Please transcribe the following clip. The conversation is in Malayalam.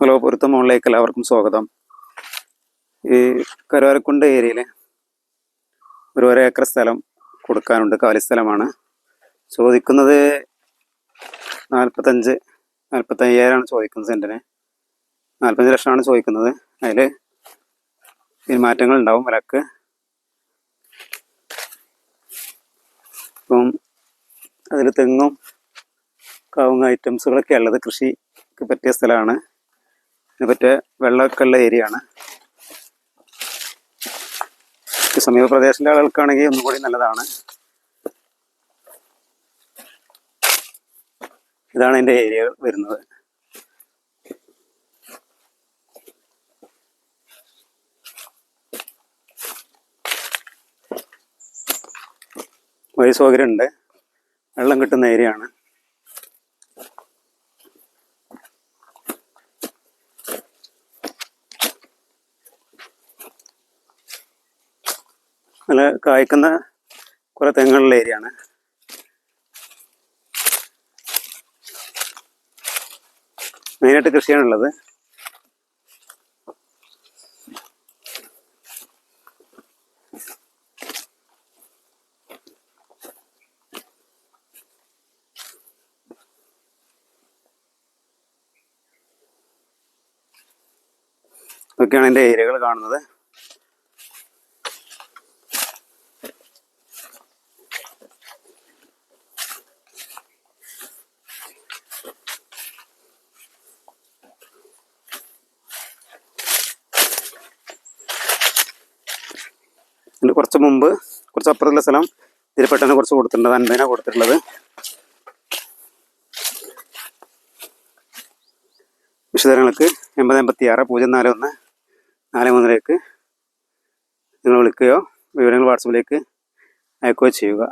ഹലോ പൊരുത്തം മുകളിലേക്ക് എല്ലാവർക്കും സ്വാഗതം. ഈ കരുവാരക്കുണ്ട് ഏരിയയിൽ ഒരു ഒരേ ഏക്കർ സ്ഥലം കൊടുക്കാനുണ്ട് കാലി സ്ഥലമാണ്. ചോദിക്കുന്നത് നാൽപ്പത്തഞ്ച് നാൽപ്പത്തയ്യായിരമാണ് ചോദിക്കുന്നത് സെന്റിന് നാൽപ്പത്തഞ്ച് ലക്ഷമാണ് ചോദിക്കുന്നത്. അതിൽ ഈ മാറ്റങ്ങൾ ഉണ്ടാവും വിലക്ക്. ഇപ്പം അതിൽ തെങ്ങും കാവുങ്ങ ഐറ്റംസുകളൊക്കെ ഉള്ളത് കൃഷിക്ക് പറ്റിയ സ്ഥലമാണ്. ഇതിന് പറ്റിയ വെള്ളമൊക്കെ ഉള്ള ഏരിയ ആണ്. സമീപ ആളുകൾക്കാണെങ്കിൽ ഒന്നുകൂടി നല്ലതാണ്. ഇതാണ് എന്റെ ഏരിയ വരുന്നത്. വഴി സൗകര്യമുണ്ട്. വെള്ളം കിട്ടുന്ന ഏരിയ ആണ്. നല്ല കായ്ക്കുന്ന കുറെ തെങ്ങുള്ള ഏരിയ ആണ് മെയിനായിട്ട് കൃഷിയാണുള്ളത്. ഇതൊക്കെയാണ് എന്റെ ഏരിയകൾ കാണുന്നത്. കുറച്ച് മുമ്പ് കുറച്ച് അപ്പുറത്തുള്ള സ്ഥലം തിരുപ്പട്ടനെ കുറച്ച് കൊടുത്തിട്ടുണ്ട്. അൻപതിനാണ് കൊടുത്തിട്ടുള്ളത്. വിശദങ്ങൾക്ക് എൺപത് എൺപത്തി ആറ് പൂജ്യം നാല് ഒന്ന് നാല് മൂന്നിലേക്ക് നിങ്ങൾ വിളിക്കുകയോ വിവരങ്ങൾ വാട്സപ്പിലേക്ക് അയക്കുകയോ ചെയ്യുക.